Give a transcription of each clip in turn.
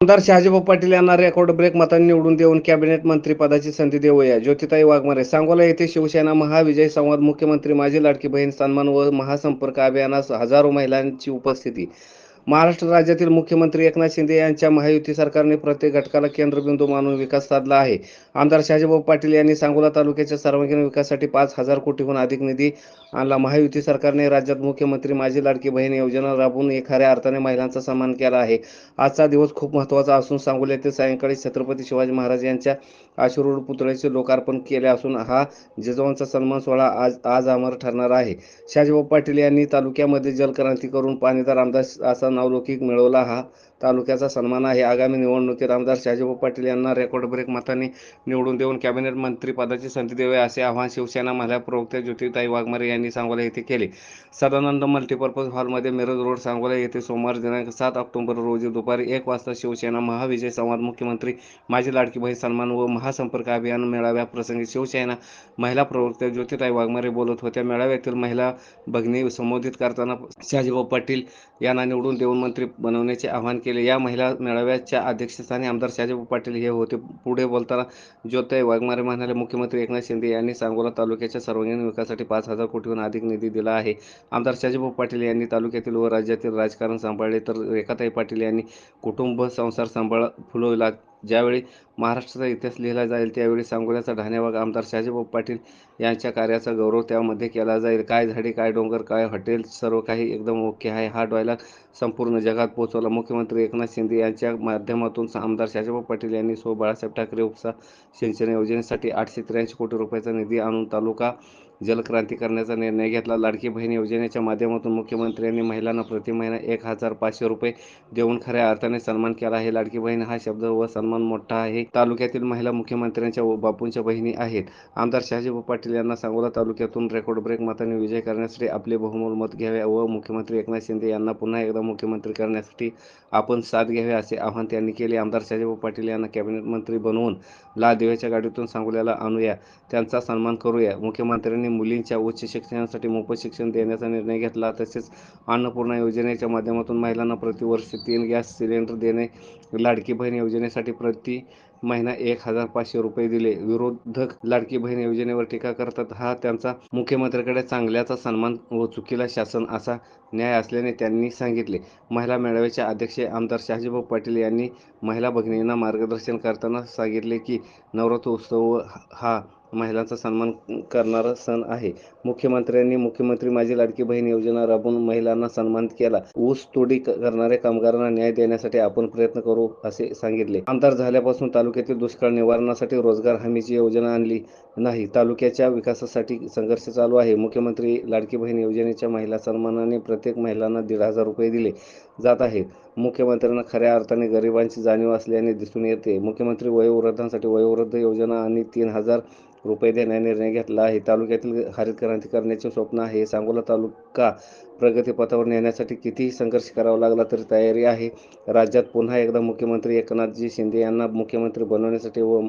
आमदार शहाजीभाऊ पाटील यांना record break मतांनी निवडून देऊन कॅबिनेट मंत्रीपदाची संधी देऊया ज्योतिताई वाघमारे सांगोला येथे शिवसेना महाविजय संवाद मुख्यमंत्री माझी लाडकी बहीण सन्मान व महासंपर्क अभियानास हजारो महिलांची उपस्थिती. महाराष्ट्र राज्यातील मुख्यमंत्री एकनाथ शिंदे यांच्या महायुती सरकारने प्रत्येक घटकाला केंद्रबिंदू मानून विकास साधला आहे. आमदार शहाजीभाऊ पाटील यांनी सांगोला तालुक्याच्या सर्वांगीण विकासासाठी पाच हजार कोटीहून अधिक निधी आणला. महायुती सरकारने राज्यात मुख्यमंत्री माझी लाडकी बहीण योजना राबवून एक खऱ्या अर्थाने महिलांचा सन्मान केला आहे. आजचा दिवस खूप महत्त्वाचा असून सांगोला येथे सायंकाळी छत्रपती शिवाजी महाराज यांच्या अश्वरूढ पुतळ्याचे लोकार्पण केले असून हा जिजाऊंचा सन्मान सोहळा आज आज अमर ठरणार आहे. शहाजीभाऊ पाटील यांनी तालुक्यामध्ये जलक्रांती करून पाणीदार आमदार असा नावलौकिक मिळवला हा. तालुक्याचा सन्मान आहे. आगामी निवडणुकीत आमदार शहाजीभाऊ पाटील यांना रेकॉर्ड ब्रेक मताने निवडून देऊन कॅबिनेट मंत्रीपदाची संधी द्यावी असे आवाहन शिवसेना महिला प्रवक्त्या ज्योतिताई वाघमारे यांनी सांगोला येथे केले. सदानंद मल्टीपर्पज हॉलमध्ये मिरज रोड सांगोला येथे सोमवार दिनांक सात ऑक्टोबर रोजी दुपारी एक वाजता शिवसेना महाविजय संवाद मुख्यमंत्री माझी लाडकी बहीण सन्मान व महासंपर्क अभियान मेळाव्या प्रसंगी शिवसेना महिला प्रवक्त्या ज्योतिताई वाघमारे बोलत होत्या. मेळाव्यातील महिला भगिनी संबोधित करताना शहाजीभाऊ पाटील यांना निवडून देऊन मंत्री बनवण्याचे आवाहन केले. या महिला मेळाव्याच्या अध्यक्षस्थानी आमदार शहाजीभाऊ पाटील हे होते. पुढे बोलताना ज्योतय वाघमारे म्हणाले मुख्यमंत्री एकनाथ शिंदे यांनी सांगोला तालुक्याच्या सर्वांगीण विकासासाठी पाच हजार कोटीहून अधिक निधी दिला आहे. आमदार शहाजीभाऊ पाटील यांनी तालुक्यातील व राज्यातील राजकारण सांभाळले तर रेखाताई पाटील यांनी कुटुंब संसार सांभाळ फुलवला ज्यावेळी महाराष्ट्राचा इतिहास लिहिला जाईल त्यावेळी सांगोल्याचा ढाणेबाग आमदार शहाजीभाऊ पाटील यांच्या कार्याचा गौरव त्यामध्ये केला जाईल. काय झाडे काय डोंगर काय हॉटेल सर्व काही एकदम ओके आहे. हा डायलॉग संपूर्ण जगात पोहोचवला. मुख्यमंत्री एकनाथ शिंदे यांच्या माध्यमातून आमदार शहाजीभाऊ पाटील यांनी सो बाळासाहेब ठाकरे उपसा सिंचन योजनेसाठी आठशे त्र्याऐंशी कोटी रुपयाचा निधी आणून तालुका जलक्रांती करण्याचा निर्णय घेतला. लाडकी बहीण योजनेच्या माध्यमातून मुख्यमंत्र्यांनी महिलांना प्रति महिना एक हजार पाचशे रुपये देऊन खऱ्या अर्थाने सन्मान केला आहे. लाडकी बहीण हा शब्द व सन्मान मोठा आहे. तालुक्यातील महिला मुख्यमंत्र्यांच्या व बापूंच्या बहिणी आहेत. आमदार शहाजीभाऊ पाटील यांना सांगोला तालुक्यातून रेकॉर्ड ब्रेक मताने विजय करण्यासाठी आपले बहुमोल मत घ्यावे व मुख्यमंत्री एकनाथ शिंदे यांना पुन्हा एकदा मुख्यमंत्री करण्यासाठी आपण साथ घ्यावे असे आवाहन त्यांनी केले. आमदार शहाजीभाऊ पाटील यांना कॅबिनेट मंत्री बनवून लाल दिव्याच्या गाडीतून सांगोल्याला आणूया. त्यांचा सन्मान करूया. मुख्यमंत्र्यांनी मुलींच्या उच्च शिक्षणासाठी मोफत शिक्षण देण्याचा निर्णय घेतला. तसेच अन्नपूर्णा योजनेच्या माध्यमातून महिलांना प्रतिवर्ष तीन गॅस सिलेंडर देणे लाडकी बहीण योजनेसाठी प्रति महिना एक हजार पाचशे रुपये दिले. विरोधक लाडकी बहीण योजनेवर टीका करतात. हा त्यांचा मुख्यमंत्र्याकडे चांगल्याचा सन्मान व चुकीला शासन असा न्याय असल्याने त्यांनी सांगितले. महिला मेळाव्याचे अध्यक्ष आमदार शहाजीभाऊ पाटील यांनी महिला भगिनींना मार्गदर्शन करताना सांगितले की नवरात्र उत्सव हा महिलांचा सन्मान करणारा सण आहे. मुख्यमंत्र्यांनी मुख्यमंत्री माझी लाडकी बहीण योजना राबवून महिलांना सन्मान केला. ऊस तोडी करणाऱ्या कामगारांना न्याय देण्यासाठी आपण प्रयत्न करू असे सांगितले. आमदार झाल्यापासून तालुक्यातील दुष्काळ निवारणासाठी रोजगार हमीची योजना आणली नाही. तालुक्याच्या विकासासाठी संघर्ष चालू आहे. मुख्यमंत्री लाडकी बहीण योजनेच्या महिला सन्मानाने प्रत्येक महिलांना दीड हजार रुपये दिले जात आहेत. मुख्यमंत्र्यांना खऱ्या अर्थाने गरिबांची जाणीव असल्याने दिसून येते. मुख्यमंत्री वयोवृद्धांसाठी वयोवृद्ध योजना आणि तीन हजार रुपये देण्याचा निर्णय घेतला आहे. तालुक्यातील हरित क्रांती करण्याचे स्वप्न आहे. सांगोला तालुका प्रगतीपथावर नेण्यासाठी कितीही संघर्ष करावा लागला तरी तयारी आहे. राज्यात पुन्हा एकदा मुख्यमंत्री एकनाथजी शिंदे यांना मुख्यमंत्री बनवण्यासाठी व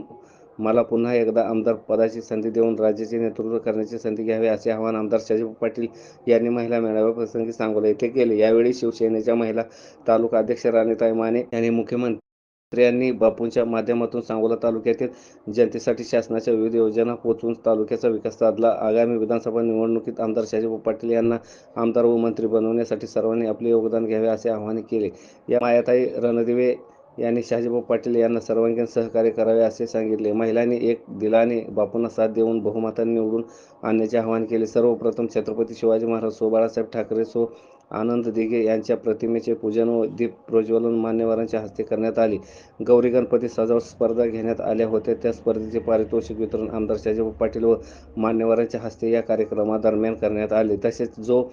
मला पुन्हा एकदा आमदार पदाची संधी देऊन राज्याचे नेतृत्व करण्याची संधी घ्यावी असे आवाहन आमदार शहाजीभाऊ पाटील यांनी महिला मेळाव्या प्रसंगी सांगोला येथे केले. यावेळी शिवसेनेच्या महिला तालुका अध्यक्ष राणीताई माने यांनी मुख्यमंत्र्यांनी बापूंच्या माध्यमातून सांगोला तालुक्यातील जनतेसाठी शासनाच्या विविध योजना पोहोचवून तालुक्याचा विकास साधला. आगामी विधानसभा निवडणुकीत आमदार शहाजीभाऊ पाटील यांना आमदार व मंत्री बनवण्यासाठी सर्वांनी आपले योगदान घ्यावे असे आवाहन केले. या मायाताई रणदिवे यांनी शहाजीभाऊ पाटील यांना सर्वांगीण सहकार्य करावे असे सांगितले. महिलांनी एक दिलाने बापूंना साथ देऊन बहुमताने निवडून आणण्याचे आवाहन केले. सर्वप्रथम छत्रपती शिवाजी महाराज सो बाळासाहेब ठाकरे सो आनंद दिघे यांच्या प्रतिमेचे पूजन व दीप प्रज्वलन मान्यवरांच्या हस्ते करण्यात आले. गौरी गणपती सजावट स्पर्धा घेण्यात आल्या होत्या. त्या स्पर्धेचे पारितोषिक वितरण आमदार शहाजीभाऊ पाटील व मान्यवरांच्या हस्ते या कार्यक्रमादरम्यान करण्यात आले. तसेच जो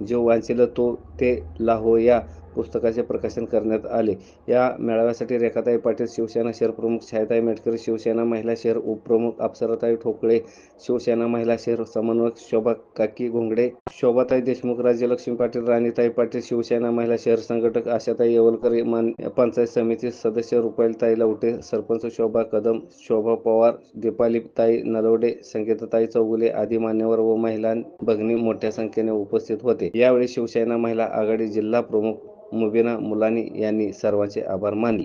जो वांचिल तो ते लाहो या पुस्तकाचे प्रकाशन करण्यात आले. या मेळाव्यासाठी रेखाताई पाटील शिवसेना शहर प्रमुख छायाताई मेटकर शिवसेना महिला शहर उपप्रमुख अप्सराताई ठोकळे शिवसेना महिला शहर समन्वयक शोभा काकी घोंगडे शोभाताई देशमुख राज्यलक्ष्मी पाटील राणीताई पाटील शिवसेना महिला शहर संघटक आशाताई येवलकर मान पंचायत समिती सदस्य रुपालीताई लवटे सरपंच शोभा कदम शोभा पवार दीपालीताई नलवडे संगीताताई चौगुले आदी मान्यवर व महिला भगिनी मोठ्या संख्येने उपस्थित होते. यावेळी शिवसेना महिला आघाडी जिल्हा प्रमुख मुबीना मुलानी यांनी सर्वांचे आभार मानले.